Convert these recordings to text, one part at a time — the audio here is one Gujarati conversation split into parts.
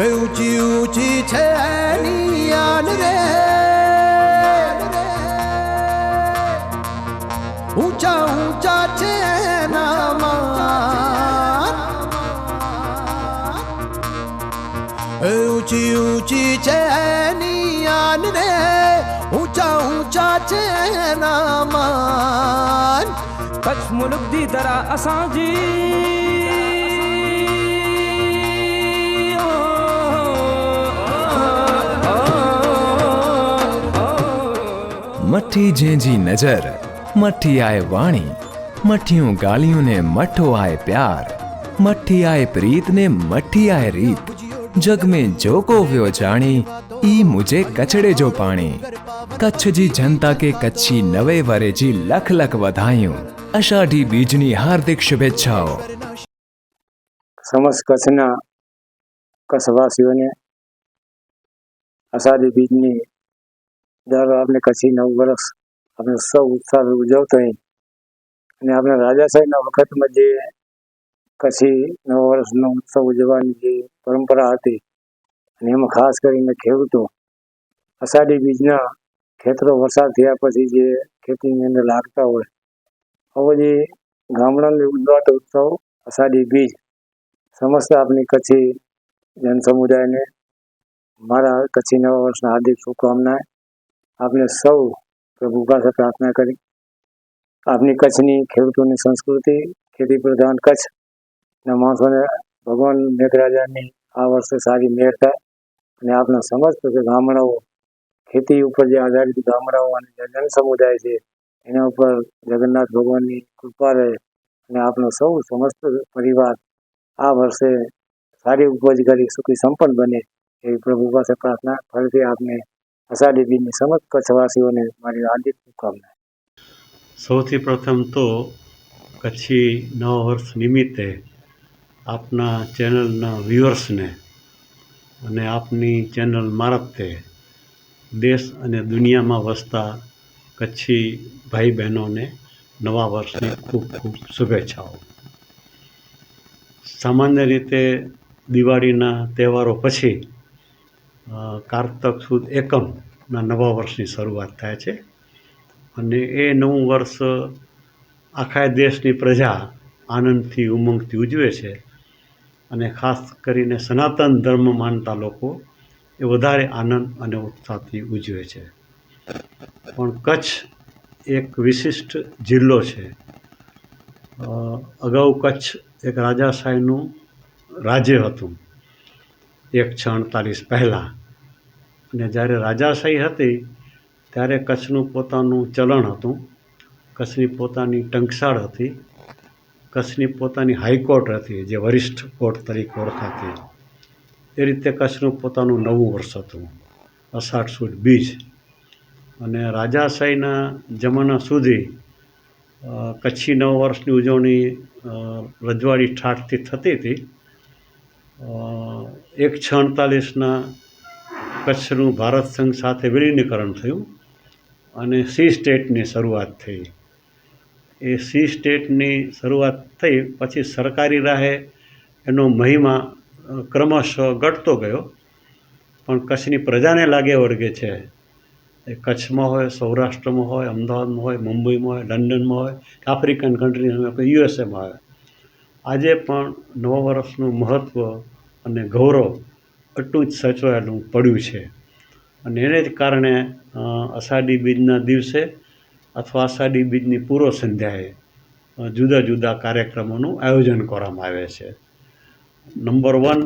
Uci uci çeni yanre Uca uca çena man Uci uci çeni yanre Uca uca çena man Kach mulk di dara asanji મઠ્ઠી ઝીંઝી નજર, મઠ્ઠી આય વાણી મઠ્ઠિયું ગાલિયું ને મઠો આય પ્યાર, મઠ્ઠી આય પ્રીત ને મઠ્ઠી આય રીત. જગ મેં જો કો વ્યો જાણી, ઈ મુજે કચડે જો પાણી. કચ્છ જી જનતા કે કચ્છી નવે વરે જી લખ લખ વધાયું. અષાઢી બીજની હાર્દિક શુભેચ્છાઓ. સમસ્ત કચ્છના કચ્છવાસીઓને અષાઢી બીજની દર આપણે કચ્છી નવ વર્ષ આપણે સૌ ઉત્સાહ ઉજવતા અને આપણે રાજા સાહેબના વખતમાં જે કચ્છી નવ વર્ષનો ઉત્સવ ઉજવવાની જે પરંપરા હતી અને એમાં ખાસ કરીને ખેડૂતો, અષાઢી બીજના ખેતરો વરસાદ થયા પછી જે ખેતીની અંદર લાગતા હોય, આવો જે ગામડાને ઉજવાતો ઉત્સવ, અષાઢી બીજ, સમસ્ત આપણી કચ્છી જન સમુદાયને મારા કચ્છી નવા વર્ષના હાર્દિક શુભકામનાએ આપણે સૌ પ્રભુ પાસે પ્રાર્થના કરી. આપની કચ્છની ખેડૂતોની સંસ્કૃતિ ખેતી પ્રધાન કચ્છ, ના માણસોને ભગવાન મેઘરાજાની આ વર્ષે સારી મેર થાય. અને આપણા સમસ્ત ગામડાઓ, ખેતી ઉપર જે આધારિત ગામડાઓ અને જે જન સમુદાય છે, એના ઉપર જગન્નાથ ભગવાનની કૃપા રહે. અને આપનો સૌ સમસ્ત પરિવાર આ વર્ષે સારી ઉપજ કરી, સુખી સંપન્ન બને, એવી પ્રભુ પાસે પ્રાર્થના ફરીથી આપને અષાઢી બીજની સમસ્ત કચ્છવાસીઓને મારી હાર્દિક શુભકામના સૌથી પ્રથમ તો કચ્છી નવ વર્ષ નિમિત્તે આપના ચેનલના વ્યુઅર્સને અને આપની ચેનલ મારફતે દેશ અને દુનિયામાં વસતા કચ્છી ભાઈ બહેનોને નવા વર્ષની ખૂબ ખૂબ શુભેચ્છાઓ. સામાન્ય રીતે દિવાળીના તહેવારો પછી કારતક સુદ એકમના નવા વર્ષની શરૂઆત થાય છે. અને એ નવું વર્ષ આખા દેશની પ્રજા આનંદથી, ઉમંગથી ઉજવે છે. અને ખાસ કરીને સનાતન ધર્મ માનતા લોકો એ વધારે આનંદ અને ઉત્સાહથી ઉજવે છે. પણ કચ્છ એક વિશિષ્ટ જિલ્લો છે. અગાઉ કચ્છ એક રાજાશાહીનું રાજ્ય હતું. એક છ અડતાલીસ પહેલાં. અને જ્યારે રાજાશાહી હતી, ત્યારે કચ્છનું પોતાનું ચલણ હતું. કચ્છની પોતાની ટંકશાળ હતી. કચ્છની પોતાની હાઈકોર્ટ હતી, જે વરિષ્ઠ કોર્ટ તરીકે ઓળખાતી. એ રીતે કચ્છનું પોતાનું નવું વર્ષ હતું, અષાઢ સુદ બીજ. અને રાજાશાહીના જમાના સુધી કચ્છી નવ વર્ષની ઉજવણી રજવાડી ઠાઠથી થતી હતી. એક છ અડતાલીસના કચ્છનું ભારત સંઘ સાથે વિલીનીકરણ થયું અને સી સ્ટેટની શરૂઆત થઈ. એ સી સ્ટેટની શરૂઆત થઈ પછી સરકારી રાહે એનો મહિમા ક્રમશઃ ઘટતો ગયો. પણ કચ્છની પ્રજાને લાગે વળગે છે. એ કચ્છમાં હોય, સૌરાષ્ટ્રમાં હોય, અમદાવાદમાં હોય, મુંબઈમાં હોય, લંડનમાં હોય આફ્રિકન કન્ટ્રી યુએસએમાં હોય. આજે પણ નવા વર્ષનું મહત્ત્વ અને ગૌરવ એટલું જ સચવાયેલું પડ્યું છે. અને એને જ કારણે અષાઢી બીજના દિવસે અથવા અષાઢી બીજની પૂર્વ સંધ્યાએ જુદા જુદા કાર્યક્રમોનું આયોજન કરવામાં આવે છે. નંબર વન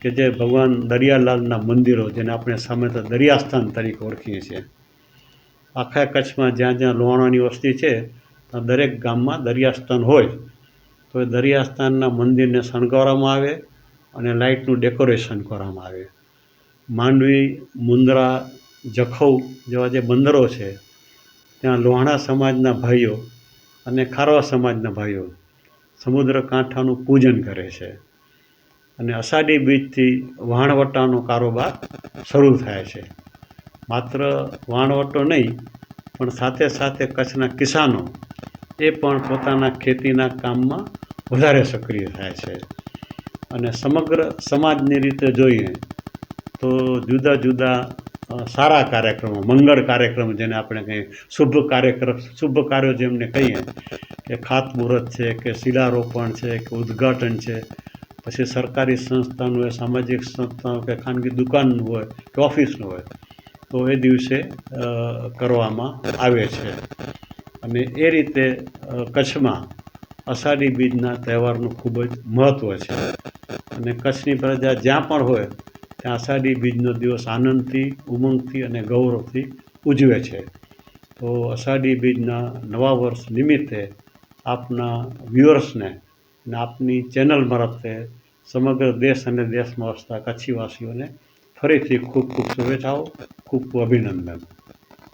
કે જે ભગવાન દરિયાલાલના મંદિરો, જેને આપણે સામે તો દરિયાસ્થાન તરીકે ઓળખીએ છીએ. આખા કચ્છમાં જ્યાં જ્યાં લોહાણાની વસ્તી છે દરેક ગામમાં દરિયાસ્થાન હોય. તો એ દરિયાસ્થાનના મંદિરને શણગારવામાં આવે અને લાઇટનું ડેકોરેશન કરવામાં આવે. માંડવી મુંદ્રા જખૌ જેવા જે બંદરો છે, ત્યાં લોહાણા સમાજના ભાઈઓ અને ખારવા સમાજના ભાઈઓ સમુદ્ર કાંઠાનું પૂજન કરે છે. અને અષાઢી બીજથી વહાણવટાનો કારોબાર શરૂ થાય છે. માત્ર વહાણવટો નહીં, પણ સાથે સાથે કચ્છના કિસાનો એ પણ પોતાના ખેતીના કામમાં વધારે સક્રિય થાય છે. અને સમગ્ર સમાજની રીતે જોઈએ તો જુદા જુદા સારા કાર્યક્રમો, મંગળ કાર્યક્રમ જેને આપણે કહીએ, શુભ કાર્યક્રમ, શુભ કાર્યો જેમને કહીએ, કે ખાતમુહૂર્ત છે, કે શિલારોપણ છે, કે ઉદ્ઘાટન છે, પછી સરકારી સંસ્થાનું હોય, સામાજિક સંસ્થાઓ કે ખાનગી દુકાનનું હોય, કે ઓફિસનું હોય, તો એ દિવસે કરવામાં આવે છે. અને એ રીતે કચ્છમાં અષાઢી બીજના તહેવારનું ખૂબ જ મહત્ત્વ છે. અને કચ્છની પ્રજા જ્યાં પણ હોય, ત્યાં અષાઢી બીજનો દિવસ આનંદથી, ઉમંગથી અને ગૌરવથી ઉજવે છે. તો અષાઢી બીજના નવા વર્ષ નિમિત્તે આપના વ્યુઅર્સને અને આપની ચેનલ મારફતે સમગ્ર દેશ અને દેશમાં વસતા કચ્છીવાસીઓને ફરીથી ખૂબ ખૂબ શુભેચ્છાઓ, ખૂબ ખૂબ અભિનંદન.